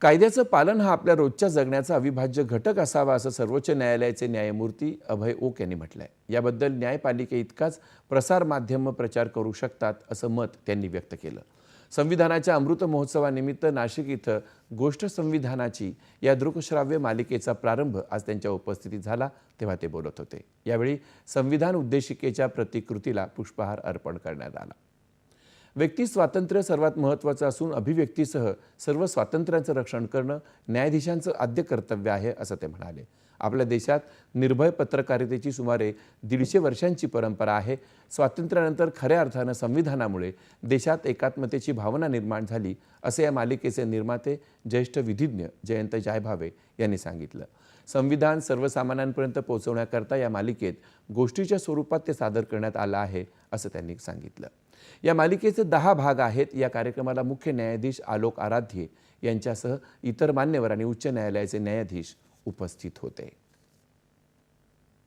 कायद्याचं पालन हा आपल्या रोजच्या जगण्याचा अविभाज्य घटक असावा असं सर्वोच्च न्यायालयाचे न्यायमूर्ती अभय ओक यांनी म्हटलंय. याबद्दल न्यायपालिकेइतकाच प्रसार माध्यम प्रचार करू शकतात असं मत त्यांनी व्यक्त केलं. संविधानाच्या अमृत महोत्सवानिमित्त नाशिक इथं गोष्ट संविधानाची या दृकश्राव्य मालिकेचा प्रारंभ आज त्यांच्या उपस्थितीत झाला तेव्हा ते बोलत होते. यावेळी संविधान उद्देशिकेच्या प्रतिकृतीला पुष्पहार अर्पण करण्यात आला. व्यक्ती स्वातंत्र्य सर्वात महत्त्वाचं असून अभिव्यक्तीसह सर्व स्वातंत्र्याचं रक्षण करणं न्यायाधीशांचं आद्य कर्तव्य आहे असं ते म्हणाले. आपल्या देशात निर्भय पत्रकारितेची सुमारे दीडशे वर्षांची परंपरा आहे. स्वातंत्र्यानंतर खऱ्या अर्थानं संविधानामुळे देशात एकात्मतेची भावना निर्माण झाली असे या मालिकेचे निर्माते ज्येष्ठ विधिज्ञ जयंत जायभावे यांनी सांगितलं. संविधान सर्वसामान्यांपर्यंत पोहोचवण्याकरता या मालिकेत गोष्टीच्या स्वरूपात ते सादर करण्यात आलं आहे असं त्यांनी सांगितलं. या मालिकेचे दहा भाग आहेत. या कार्यक्रमाला मुख्य न्यायाधीश आलोक आराध्ये यांच्यासह इतर मान्यवर आणि उच्च न्यायालयाचे न्यायाधीश उपस्थित होते.